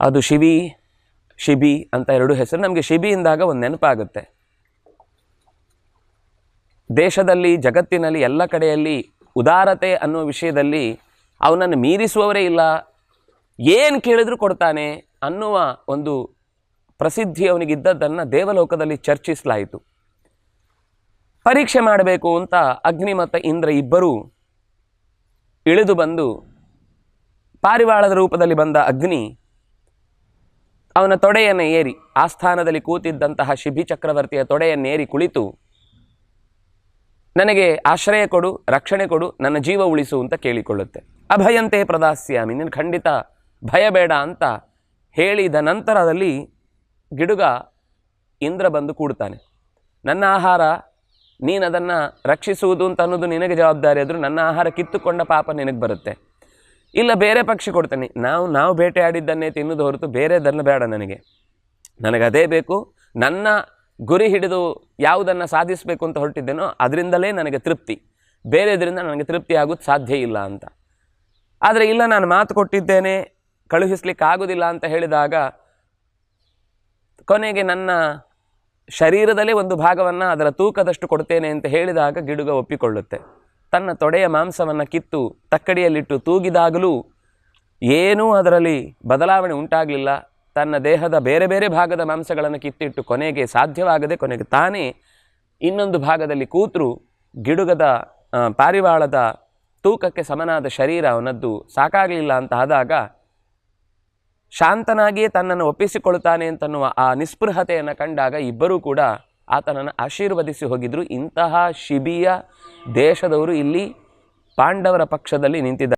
ಅದು ಶಿವಿ, ಶಿಬಿ ಅಂತ ಎರಡು ಹೆಸರು. ನಮಗೆ ಶಿಬಿ ಇಂದಾಗ ಒಂದು ನೆನಪಾಗುತ್ತೆ. ದೇಶದಲ್ಲಿ, ಜಗತ್ತಿನಲ್ಲಿ, ಎಲ್ಲ ಕಡೆಯಲ್ಲಿ ಉದಾರತೆ ಅನ್ನೋ ವಿಷಯದಲ್ಲಿ ಅವನನ್ನು ಮೀರಿಸುವವರೇ ಇಲ್ಲ. ಏನು ಕೇಳಿದ್ರು ಕೊಡ್ತಾನೆ ಅನ್ನುವ ಒಂದು ಪ್ರಸಿದ್ಧಿ ಅವನಿಗಿದ್ದದ್ದನ್ನು ದೇವಲೋಕದಲ್ಲಿ ಚರ್ಚಿಸಲಾಯಿತು. ಪರೀಕ್ಷೆ ಮಾಡಬೇಕು ಅಂತ ಅಗ್ನಿ ಮತ್ತು ಇಂದ್ರ ಇಬ್ಬರೂ ಇಳಿದು ಬಂದು ಪಾರಿವಾಳದ ರೂಪದಲ್ಲಿ ಬಂದ ಅಗ್ನಿ ಅವನ ತೊಡೆಯನ್ನು ಏರಿ ಆಸ್ಥಾನದಲ್ಲಿ ಕೂತಿದ್ದಂತಹ ಶಿಬಿ ಚಕ್ರವರ್ತಿಯ ತೊಡೆಯನ್ನೇರಿ ಕುಳಿತು, ನನಗೆ ಆಶ್ರಯ ಕೊಡು, ರಕ್ಷಣೆ ಕೊಡು, ನನ್ನ ಜೀವ ಉಳಿಸು ಅಂತ ಕೇಳಿಕೊಳ್ಳುತ್ತೆ. ಅಭಯಂತೆ ಪ್ರದಾಸ್ಯಾಮಿ, ನೀನು ಖಂಡಿತ ಭಯ ಬೇಡ ಅಂತ ಹೇಳಿದ ನಂತರದಲ್ಲಿ ಗಿಡುಗ ಇಂದ್ರ ಬಂದು ಕೂಡ್ತಾನೆ. ನನ್ನ ಆಹಾರ ನೀನು ಅದನ್ನು ರಕ್ಷಿಸುವುದು ಅಂತ ಅನ್ನೋದು ನಿನಗೆ ಜವಾಬ್ದಾರಿ ಆದರೂ ನನ್ನ ಆಹಾರ ಕಿತ್ತುಕೊಂಡ ಪಾಪ ನಿನಗೆ ಬರುತ್ತೆ. ಇಲ್ಲ ಬೇರೆ ಪಕ್ಷಿ ಕೊಡ್ತೇನೆ. ನಾವು ನಾವು ಬೇಟೆಯಾಡಿದ್ದನ್ನೇ ತಿನ್ನೋದು ಹೊರತು ಬೇರೆದನ್ನು ಬೇಡ ನನಗೆ. ನನಗೆ ಅದೇ ಬೇಕು. ನನ್ನ ಗುರಿ ಹಿಡಿದು ಯಾವುದನ್ನು ಸಾಧಿಸಬೇಕು ಅಂತ ಹೊರಟಿದ್ದೇನೋ ಅದರಿಂದಲೇ ನನಗೆ ತೃಪ್ತಿ. ಬೇರೆದರಿಂದ ನನಗೆ ತೃಪ್ತಿ ಆಗೋದು ಸಾಧ್ಯ ಇಲ್ಲ ಅಂತ. ಆದರೆ ಇಲ್ಲ, ನಾನು ಮಾತು ಕೊಟ್ಟಿದ್ದೇನೆ, ಕಳುಹಿಸ್ಲಿಕ್ಕೆ ಆಗೋದಿಲ್ಲ ಅಂತ ಹೇಳಿದಾಗ ಕೊನೆಗೆ ನನ್ನ ಶರೀರದಲ್ಲೇ ಒಂದು ಭಾಗವನ್ನು ಅದರ ತೂಕದಷ್ಟು ಕೊಡ್ತೇನೆ ಅಂತ ಹೇಳಿದಾಗ ಗಿಡುಗ ಒಪ್ಪಿಕೊಳ್ಳುತ್ತೆ. ತನ್ನ ತೊಡೆಯ ಮಾಂಸವನ್ನು ಕಿತ್ತು ತಕ್ಕಡಿಯಲ್ಲಿಟ್ಟು ತೂಗಿದಾಗಲೂ ಏನೂ ಅದರಲ್ಲಿ ಬದಲಾವಣೆ ಉಂಟಾಗಲಿಲ್ಲ. ತನ್ನ ದೇಹದ ಬೇರೆ ಬೇರೆ ಭಾಗದ ಮಾಂಸಗಳನ್ನು ಕಿತ್ತಿಟ್ಟು ಕೊನೆಗೆ ಸಾಧ್ಯವಾಗದೆ ಕೊನೆಗೆ ತಾನೇ ಇನ್ನೊಂದು ಭಾಗದಲ್ಲಿ ಕೂತರು ಗಿಡುಗದ ಪಾರಿವಾಳದ ತೂಕಕ್ಕೆ ಸಮನಾದ ಶರೀರ ಅವನದ್ದು ಸಾಕಾಗಲಿಲ್ಲ ಅಂತ ಆದಾಗ ಶಾಂತನಾಗಿಯೇ ತನ್ನನ್ನು ಒಪ್ಪಿಸಿಕೊಳ್ಳುತ್ತಾನೆ ಅಂತನ್ನುವ ಆ ನಿಸ್ಪೃಹತೆಯನ್ನು ಕಂಡಾಗ ಇಬ್ಬರೂ ಕೂಡ ಆತನನ್ನು ಆಶೀರ್ವದಿಸಿ ಹೋಗಿದ್ರು. ಇಂತಹ ಶಿಬಿಯ ದೇಶದವರು ಇಲ್ಲಿ ಪಾಂಡವರ ಪಕ್ಷದಲ್ಲಿ ನಿಂತಿದ್ದಾರೆ.